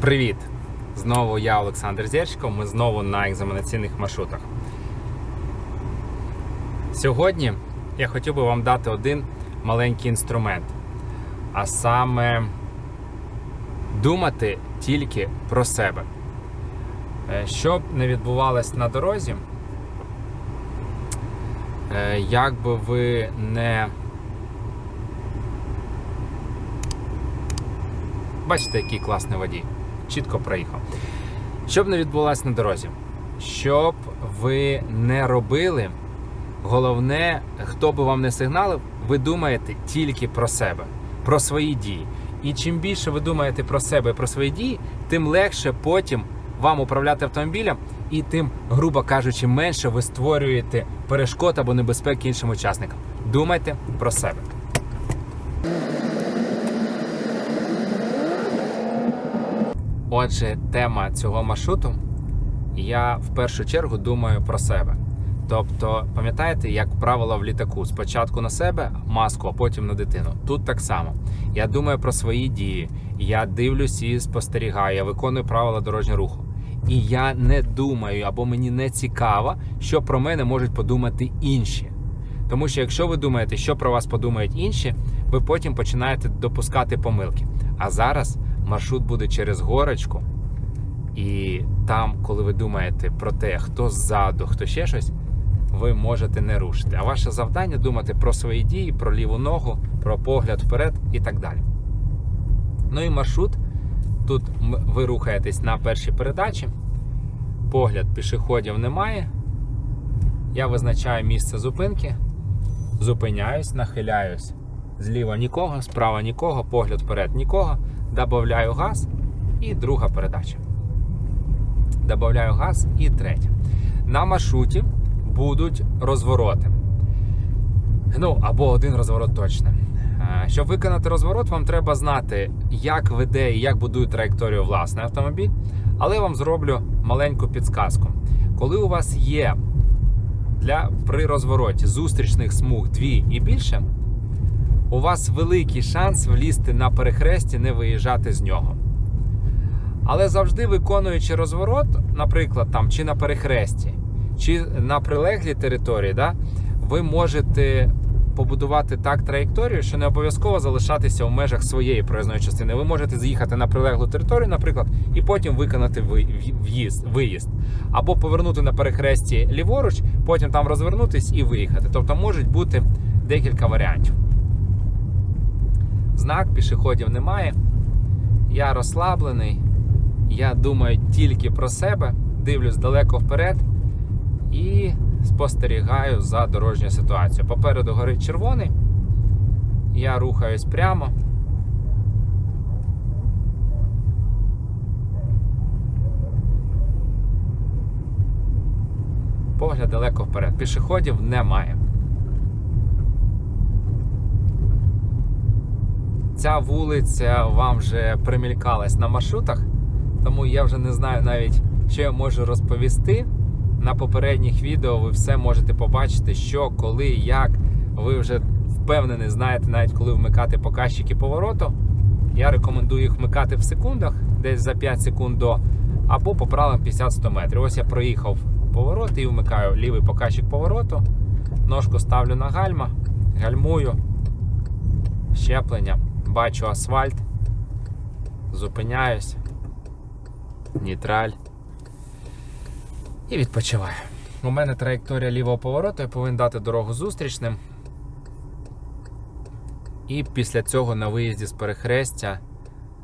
Привіт! Знову я, Олександр Зєрчко. Ми знову на екзаменаційних маршрутах. Сьогодні я хотів би вам дати один маленький інструмент, а саме думати тільки про себе. Е, Щоб не відбувалось на дорозі, е, як би ви не Бачите, який класний водій. Чітко проїхав. Щоб не відбулося на дорозі, щоб ви не робили, головне, хто би вам не сигналив, ви думаєте тільки про себе, про свої дії. І чим більше ви думаєте про себе і про свої дії, тим легше потім вам управляти автомобілем, і тим, грубо кажучи, менше ви створюєте перешкод або небезпеки іншим учасникам. Думайте про себе. Отже, тема цього маршруту я в першу чергу думаю про себе. Тобто, пам'ятаєте, як правило в літаку: спочатку на себе маску, а потім на дитину. Тут так само. Я думаю про свої дії, я дивлюсь і спостерігаю, я виконую правила дорожнього руху. І я не думаю або мені не цікаво, що про мене можуть подумати інші. Тому що якщо ви думаєте, що про вас подумають інші, ви потім починаєте допускати помилки. А зараз маршрут буде через горочку, і там, коли ви думаєте про те, хто ззаду, хто ще щось, ви можете не рушити. А ваше завдання думати про свої дії, про ліву ногу, про погляд вперед і так далі. Ну і маршрут. Тут ви рухаєтесь на першій передачі, погляд пішоходів немає. Я визначаю місце зупинки, зупиняюсь, нахиляюсь. Зліва нікого, справа нікого, погляд вперед нікого. Добавляю газ і друга передача. Добавляю газ і третя. На маршруті будуть розвороти. Ну, або один розворот точно. Е, Щоб виконати розворот, вам треба знати, як веде і як будує траєкторію власний автомобіль. Але я вам зроблю маленьку підсказку. Коли у вас є для при розвороті зустрічних смуг дві і більше, у вас великий шанс влізти на перехресті, не виїжджати з нього. Але завжди виконуючи розворот, наприклад, там чи на перехресті, чи на прилеглій території, да, ви можете побудувати так траєкторію, що не обов'язково залишатися в межах своєї проїзної частини. Ви можете з'їхати на прилеглу територію, наприклад, і потім виконати в'їзд, виїзд. Або повернути на перехресті ліворуч, потім там розвернутись і виїхати. Тобто можуть бути декілька варіантів. Знак пішоходів немає. Я розслаблений. Я думаю тільки про себе, дивлюсь далеко вперед і спостерігаю за дорожньою ситуацією. Попереду горить червоний. Я рухаюсь прямо. Погляд далеко вперед. Пішоходів немає. Ця вулиця вам вже примількалась на маршрутах, тому я вже не знаю навіть, що я можу розповісти. На попередніх відео ви все можете побачити, що, коли, як. Ви вже впевнені, знаєте, навіть коли вмикати показчики повороту. Я рекомендую їх вмикати в секундах, десь за 5 секунд до, або по правилам 50-100 метрів. Ось я проїхав поворот і вмикаю лівий показчик повороту, ножку ставлю на гальма, гальмую, щеплення, бачу асфальт, зупиняюсь, нітраль і відпочиваю. У мене траєкторія лівого повороту, я повинен дати дорогу зустрічним. І після цього на виїзді з перехрестя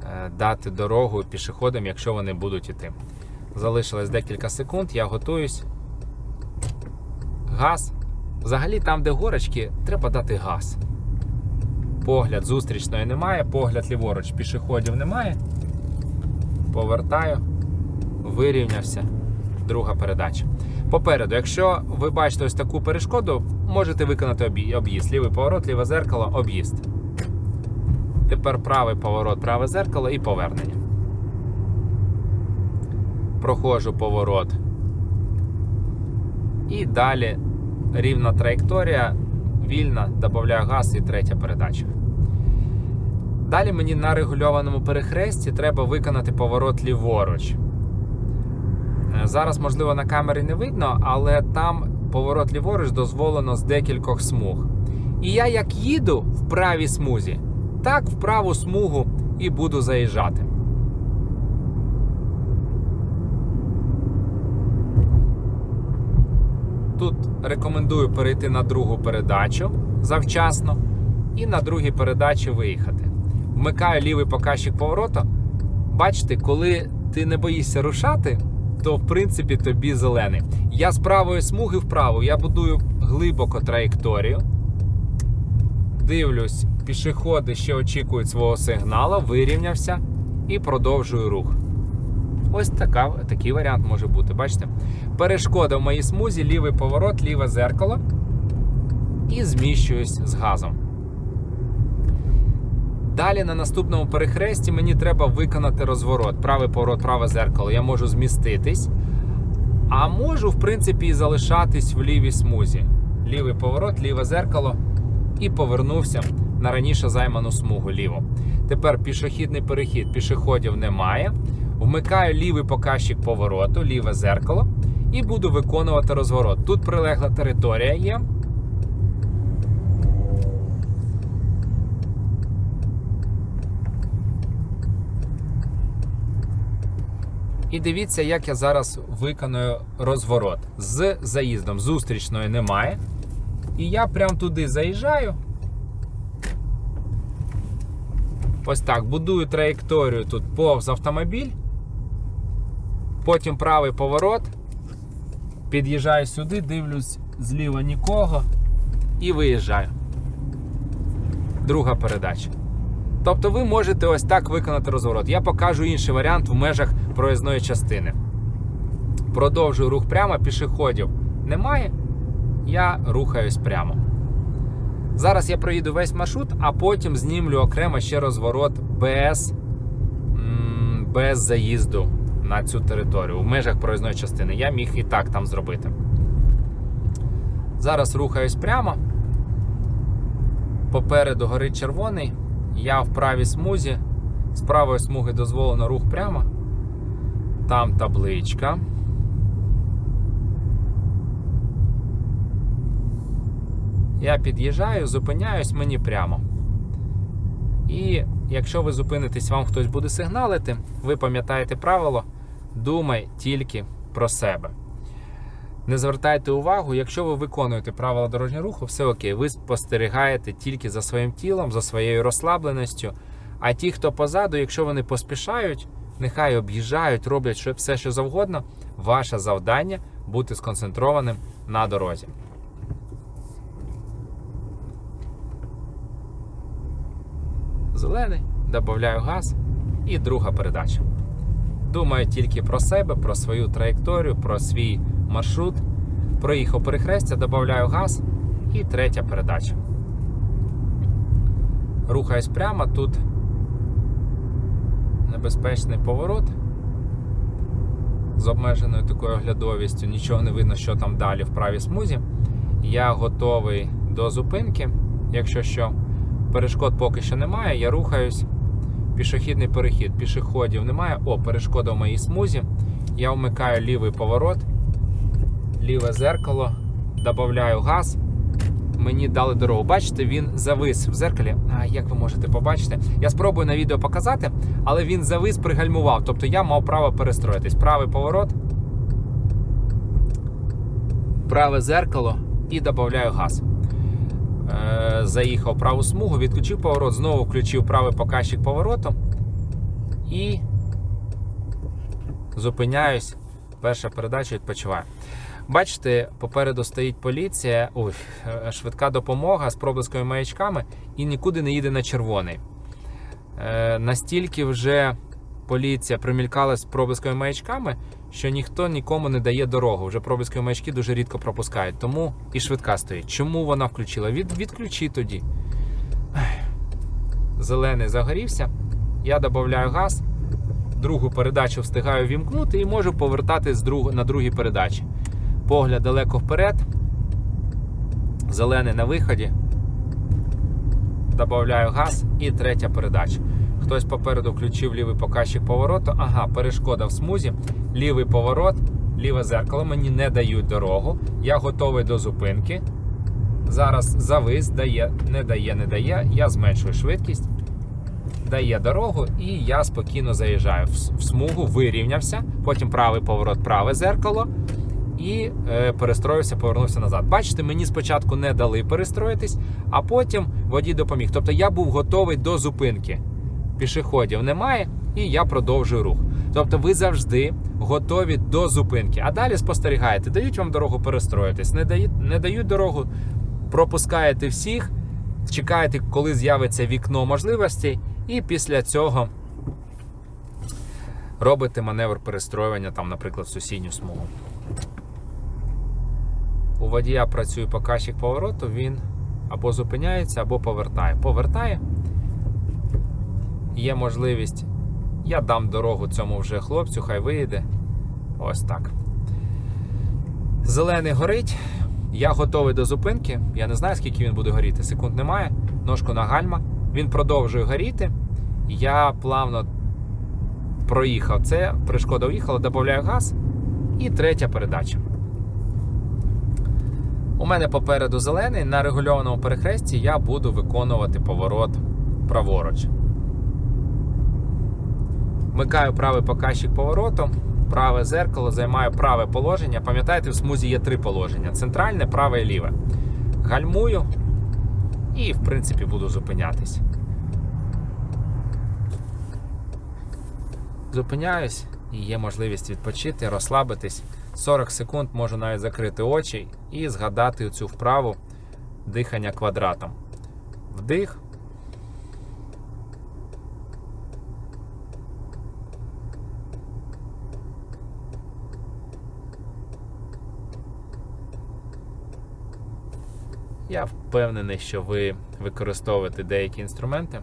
е, дати дорогу пішоходам, якщо вони будуть іти. Залишилось декілька секунд, я готуюсь. Газ. Взагалі, там, де горочки, треба дати газ. Погляд зустрічної немає, погляд ліворуч, пішоходів немає. Повертаю, вирівнявся. Друга передача. Попереду, якщо ви бачите ось таку перешкоду, можете виконати об'їзд. Лівий поворот, ліве зеркало, об'їзд. Тепер правий поворот, праве зеркало і повернення. Проходжу поворот. І далі рівна траєкторія, вільна, додаю газ і третя передача. Далі мені на регульованому перехресті треба виконати поворот ліворуч. Е, Зараз, можливо, на камері не видно, але там поворот ліворуч дозволено з декількох смуг. І я як їду в правій смузі, так в праву смугу і буду заїжджати. Тут рекомендую перейти на другу передачу завчасно і на другій передачі виїхати. Вмикаю лівий показчик повороту. Бачите, коли ти не боїшся рушати, то в принципі тобі зелений. Я з правої смуги вправо, я будую глибоко траєкторію. Дивлюсь, пішоходи ще очікують свого сигналу, вирівнявся і продовжую рух. Ось така, такий варіант може бути. Бачите? Перешкода в моїй смузі, лівий поворот, ліве зеркало. І зміщуюсь з газом. Далі на наступному перехресті мені треба виконати розворот. Правий поворот, праве зеркало. Я можу зміститись, а можу, в принципі, і залишатись в лівій смузі. Лівий поворот, ліве зеркало і повернувся на раніше займану смугу ліву. Тепер пішохідний перехід, пішоходів немає. Вмикаю лівий показчик повороту, ліве зеркало і буду виконувати розворот. Тут прилегла територія є. І дивіться, як я зараз виконую розворот. З заїздом зустрічної немає. І я прям туди заїжджаю. Ось так. Будую траєкторію тут повз автомобіль. Потім правий поворот. Під'їжджаю сюди, дивлюсь зліва нікого і виїжджаю. Друга передача. Тобто ви можете ось так виконати розворот. Я покажу інший варіант в межах проїзної частини. Продовжую рух прямо, пішоходів немає. Я рухаюсь прямо. Зараз я проїду весь маршрут, а потім знімлю окремо ще розворот без, без заїзду на цю територію в межах проїзної частини. Я міг і так там зробити. Зараз рухаюсь прямо. Попереду горить червоний. Я в правій смузі. З правої смуги дозволено рух прямо. Там табличка. Я під'їжджаю, зупиняюсь мені прямо. І якщо ви зупинитесь, вам хтось буде сигналити, ви пам'ятаєте правило, думай тільки про себе. Не звертайте увагу, якщо ви виконуєте правила дорожнього руху, все окей, ви спостерігаєте тільки за своїм тілом, за своєю розслабленістю. А ті, хто позаду, якщо вони поспішають, нехай об'їжджають, роблять все, що завгодно. Ваше завдання бути сконцентрованим на дорозі. Зелений, додаю газ і друга передача. Думаю тільки про себе, про свою траєкторію, про свій маршрут. Проїхав перехрестя, додаю газ і третя передача. Рухаюсь прямо, тут небезпечний поворот з обмеженою такою оглядовістю, нічого не видно, що там далі в правій смузі. Я готовий до зупинки. Якщо що, перешкод поки що немає, я рухаюсь. Пішохідний перехід, пішоходів немає. О, перешкода в моїй смузі. Я вмикаю лівий поворот, ліве зеркало, додаю газ. Мені дали дорогу. Бачите, він завис в зеркалі. А як ви можете побачити? Я спробую на відео показати, але він завис, пригальмував. Тобто я мав право перестроїтись. Правий поворот, праве зеркало і додаю газ. Е, Заїхав праву смугу, відключив поворот, знову включив правий показчик повороту і зупиняюсь. Перша передача відпочиваю. Бачите, попереду стоїть поліція, ой, е, швидка допомога з проблискими маячками і нікуди не їде на червоний. Е, настільки вже поліція примількалась з проблисковими маячками, що ніхто нікому не дає дорогу. Вже проблискові маячки дуже рідко пропускають. Тому і швидка стоїть. Чому вона включила? Від, відключи тоді. Зелений загорівся. Я додаю газ, другу передачу встигаю вімкнути і можу повертати друг... на другій передачі. Погляд далеко вперед. Зелений на виході. Добавляю газ і третя передача. Хтось попереду включив лівий показчик повороту. Ага, перешкода в смузі, лівий поворот, ліве зеркало. Мені не дають дорогу. Я готовий до зупинки. Зараз завис, дає, не дає, не дає. Я зменшую швидкість, дає дорогу, і я спокійно заїжджаю в, смугу, вирівнявся. Потім правий поворот, праве зеркало. І е, перестроївся, повернувся назад. Бачите, мені спочатку не дали перестроїтись, а потім водій допоміг. Тобто я був готовий до зупинки. Пішоходів немає, і я продовжую рух. Тобто ви завжди готові до зупинки. А далі спостерігаєте, дають вам дорогу перестроїтись, не дають, не дають дорогу, пропускаєте всіх, чекаєте, коли з'явиться вікно можливостей, і після цього робите маневр перестроювання, там, наприклад, в сусідню смугу. У водія працює показчик повороту, він або зупиняється, або повертає. Повертає. Є можливість. Я дам дорогу цьому вже хлопцю, хай виїде. Ось так. Зелений горить. Я готовий до зупинки. Я не знаю, скільки він буде горіти. Секунд немає. Ножку на гальма. Він продовжує горіти. Я плавно проїхав це, перешкода уїхала, додаю газ. І третя передача. У мене попереду зелений. На регульованому перехресті я буду виконувати поворот праворуч. Вмикаю правий показчик повороту, праве зеркало, займаю праве положення. Пам'ятаєте, в смузі є три положення: центральне, праве і ліве. Гальмую і, в принципі, буду зупинятись. Зупиняюсь і є можливість відпочити, розслабитись. 40 секунд можу навіть закрити очі і згадати цю вправу дихання квадратом. Вдих. Я впевнений, що ви використовуєте деякі інструменти.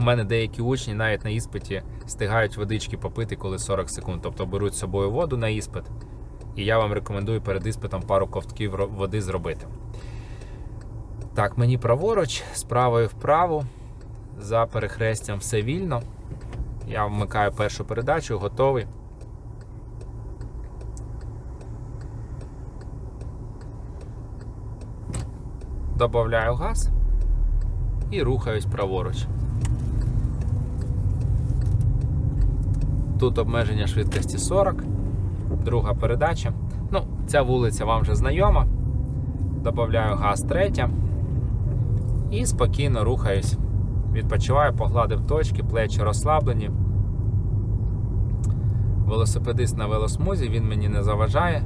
У мене деякі учні навіть на іспиті встигають водички попити, коли 40 секунд. Тобто беруть з собою воду на іспит. І я вам рекомендую перед іспитом пару ковтків води зробити. Так, мені праворуч, з правою вправо. За перехрестям все вільно. Я вмикаю першу передачу, готовий. Добавляю газ і рухаюсь праворуч. Тут обмеження швидкості 40, друга передача. Ну, ця вулиця вам вже знайома. Добавляю газ третя. І спокійно рухаюсь. Відпочиваю, погладив точки, плечі розслаблені. Велосипедист на велосмузі, він мені не заважає.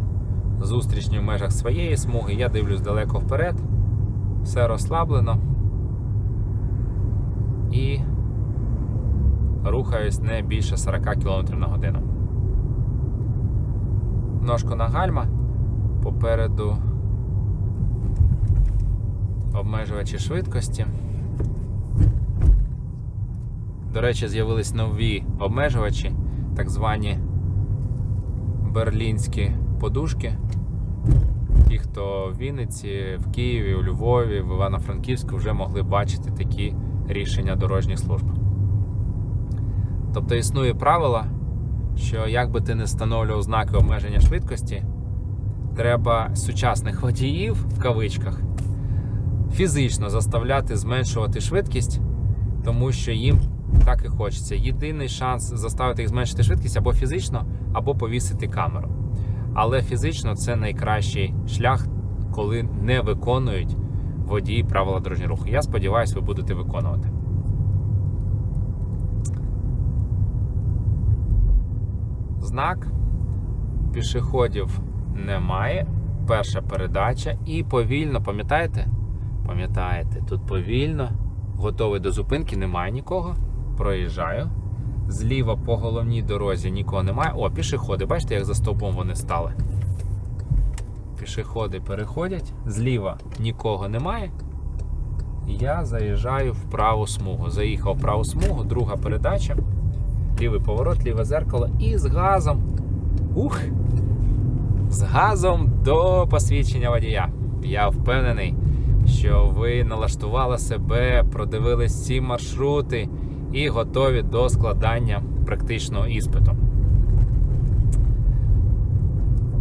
Зустрічні в межах своєї смуги. Я дивлюсь далеко вперед. Все розслаблено. І рухаюсь не більше 40 км на годину. Ножку на гальма. Попереду обмежувачі швидкості. До речі, з'явились нові обмежувачі, так звані берлінські подушки. Ті, хто в Вінниці, в Києві, у Львові, в Івано-Франківську вже могли бачити такі рішення дорожніх служб. Тобто існує правило, що як би ти не встановлював знаки обмеження швидкості, треба сучасних водіїв в кавичках фізично заставляти зменшувати швидкість, тому що їм так і хочеться. Єдиний шанс заставити їх зменшити швидкість або фізично, або повісити камеру. Але фізично це найкращий шлях, коли не виконують водії правила дорожнього руху. Я сподіваюся, ви будете виконувати. Знак пішоходів немає. Перша передача і повільно, пам'ятаєте? Пам'ятаєте, тут повільно, готовий до зупинки, немає нікого. Проїжджаю. Зліва по головній дорозі нікого немає. О, пішоходи, бачите, як за стовпом вони стали. Пішоходи переходять, зліва нікого немає. Я заїжджаю в праву смугу. Заїхав в праву смугу, друга передача, лівий поворот, ліве зеркало і з газом. Ух! З газом до посвідчення водія. Я впевнений, що ви налаштували себе, продивились всі маршрути і готові до складання практичного іспиту.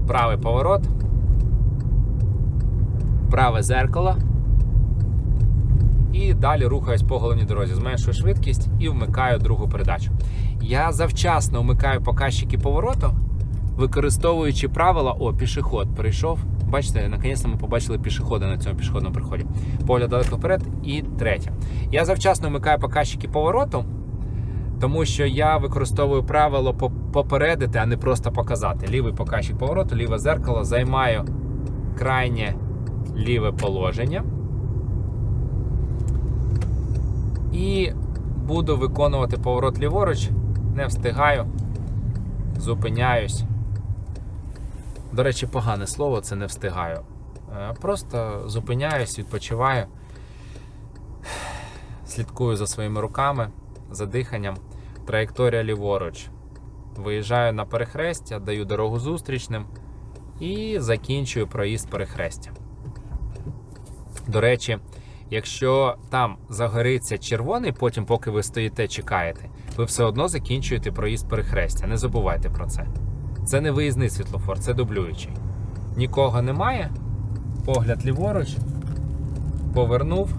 Правий поворот, праве зеркало. І далі рухаюсь по головній дорозі, зменшую швидкість і вмикаю другу передачу. Я завчасно вмикаю показчики повороту, використовуючи правила, о, пішоход прийшов. Бачите, наконець ми побачили пішохода на цьому пішохідному приході. Погляд далеко вперед. І третє. Я завчасно вмикаю показчики повороту, тому що я використовую правило попередити, а не просто показати. Лівий показчик повороту, ліве зеркало, займаю крайнє ліве положення. І буду виконувати поворот ліворуч, не встигаю, зупиняюсь. До речі, погане слово це не встигаю. Е, Просто зупиняюсь, відпочиваю, слідкую за своїми руками, за диханням. Траєкторія ліворуч. Виїжджаю на перехрестя, даю дорогу зустрічним і закінчую проїзд перехрестя. До речі, якщо там загориться червоний, потім, поки ви стоїте, чекаєте, ви все одно закінчуєте проїзд перехрестя. Не забувайте про це. Це не виїзний світлофор, це дублюючий. Нікого немає. Погляд ліворуч. Повернув,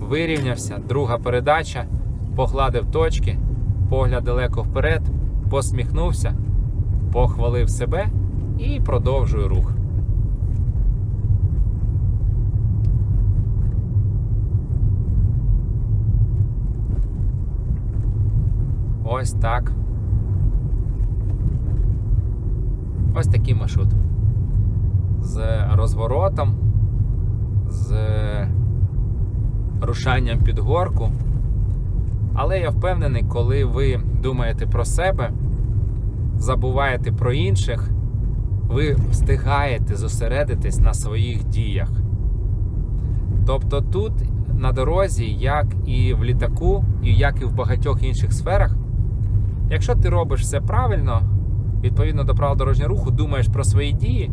вирівнявся. Друга передача, погладив точки, погляд далеко вперед, посміхнувся, похвалив себе і продовжую рух. Ось так. Ось такий маршрут. З розворотом, з рушанням під горку. Але я впевнений, коли ви думаєте про себе, забуваєте про інших, ви встигаєте зосередитись на своїх діях. Тобто тут на дорозі, як і в літаку, і як і в багатьох інших сферах, якщо ти робиш все правильно, відповідно до правил дорожнього руху, думаєш про свої дії,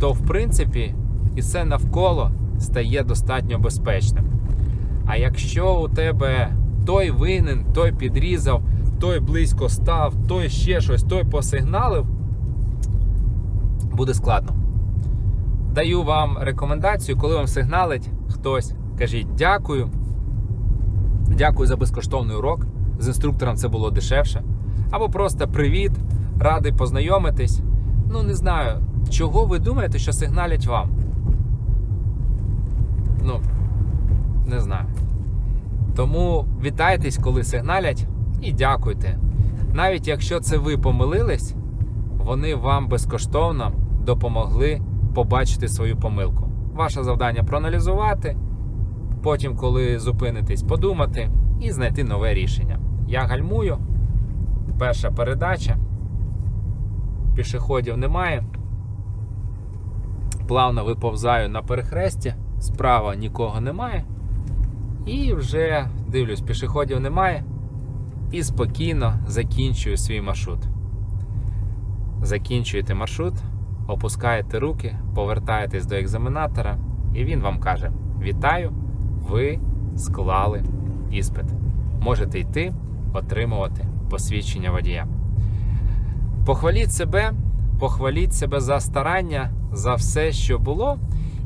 то в принципі і все навколо стає достатньо безпечним. А якщо у тебе той винен, той підрізав, той близько став, той ще щось, той посигналив, буде складно. Даю вам рекомендацію, коли вам сигналить хтось, кажіть дякую. Дякую за безкоштовний урок. З інструктором це було дешевше. Або просто привіт, радий познайомитись. Ну, не знаю, чого ви думаєте, що сигналять вам? Ну, не знаю. Тому вітайтесь, коли сигналять, і дякуйте. Навіть якщо це ви помилились, вони вам безкоштовно допомогли побачити свою помилку. Ваше завдання проаналізувати, потім, коли зупинитесь, подумати і знайти нове рішення. Я гальмую. Перша передача. Пішоходів немає. Плавно виповзаю на перехресті, справа нікого немає. І вже дивлюсь, пішоходів немає. І спокійно закінчую свій маршрут. Закінчуєте маршрут, опускаєте руки, повертаєтесь до екзаменатора, і він вам каже: Вітаю! Ви склали іспит. Можете йти отримувати посвідчення водія. Похваліть себе, похваліть себе за старання, за все, що було,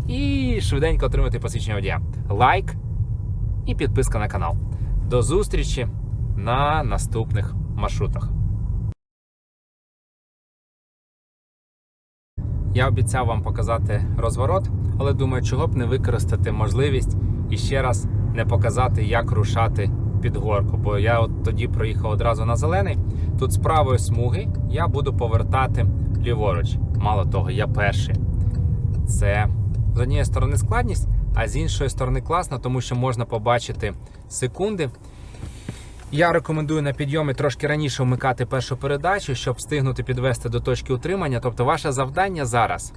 і швиденько отримати посвідчення водія. Лайк і підписка на канал. До зустрічі на наступних маршрутах. Я обіцяв вам показати розворот, але думаю, чого б не використати можливість і ще раз не показати, як рушати під горку. Бо я от тоді проїхав одразу на зелений. Тут з правої смуги я буду повертати ліворуч. Мало того, я перший. Це з однієї сторони складність, а з іншої сторони класно, тому що можна побачити секунди. Я рекомендую на підйомі трошки раніше вмикати першу передачу, щоб встигнути підвести до точки утримання. Тобто, ваше завдання зараз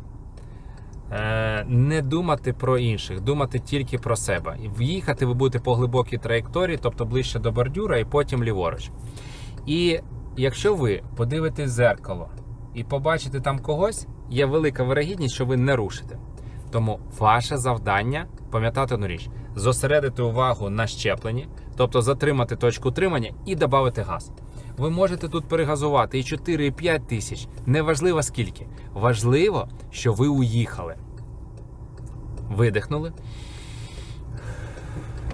не думати про інших, думати тільки про себе. В'їхати ви будете по глибокій траєкторії, тобто ближче до бордюра, і потім ліворуч. І якщо ви подивитесь зеркало і побачите там когось, є велика вирогідність, що ви не рушите. Тому ваше завдання пам'ятати одну річ: зосередити увагу на щепленні, тобто затримати точку утримання і додати газ. Ви можете тут перегазувати і 4, і 5 тисяч. Неважливо скільки. Важливо, що ви уїхали. Видихнули.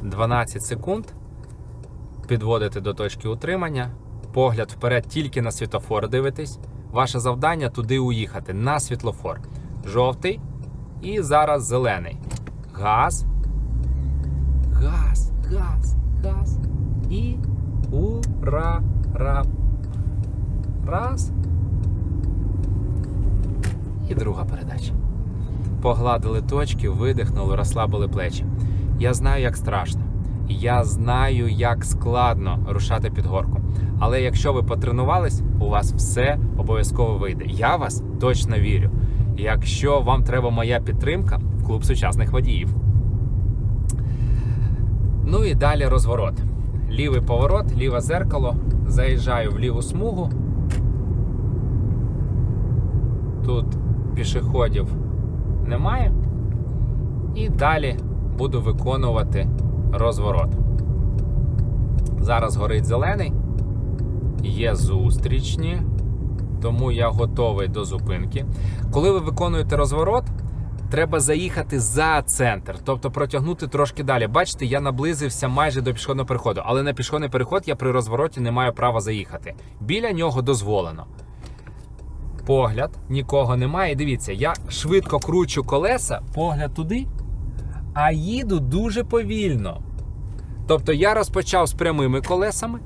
12 секунд. Підводите до точки утримання. Погляд вперед тільки на світлофор дивитесь. Ваше завдання туди уїхати на світлофор. Жовтий і зараз зелений. Газ, газ, газ. І ура. Ра. Раз. І друга передача. Погладили точки, видихнули, розслабили плечі. Я знаю, як страшно. Я знаю, як складно рушати під горку. Але якщо ви потренувались, у вас все обов'язково вийде. Я вас точно вірю. Якщо вам треба моя підтримка, клуб сучасних водіїв. Ну і далі розворот. Лівий поворот, ліве зеркало. Заїжджаю в ліву смугу. Тут пішоходів немає. І далі буду виконувати розворот. Зараз горить зелений, є зустрічні, тому я готовий до зупинки. Коли ви виконуєте розворот, треба заїхати за центр, тобто протягнути трошки далі. Бачите, я наблизився майже до пішохідного переходу, але на пішохідний переход я при розвороті не маю права заїхати. Біля нього дозволено. Погляд, нікого немає. Дивіться, я швидко кручу колеса, погляд туди, а їду дуже повільно. Тобто я розпочав з прямими колесами,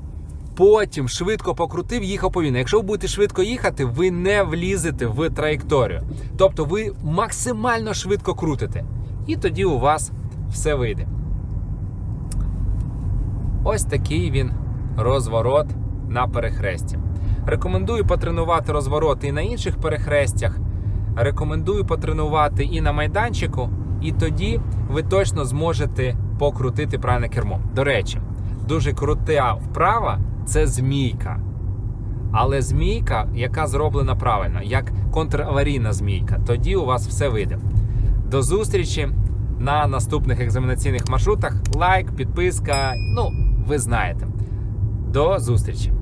потім швидко покрутив, їхав повільно. Якщо ви будете швидко їхати, ви не влізете в траєкторію. Тобто ви максимально швидко крутите. І тоді у вас все вийде. Ось такий він розворот на перехресті. Рекомендую потренувати розвороти і на інших перехрестях. Рекомендую потренувати і на майданчику, і тоді ви точно зможете покрутити правильне кермо. До речі, дуже крута вправа це змійка. Але змійка, яка зроблена правильно, як контраварійна змійка, тоді у вас все вийде. До зустрічі на наступних екзаменаційних маршрутах. Лайк, підписка. Ну, ви знаєте. До зустрічі!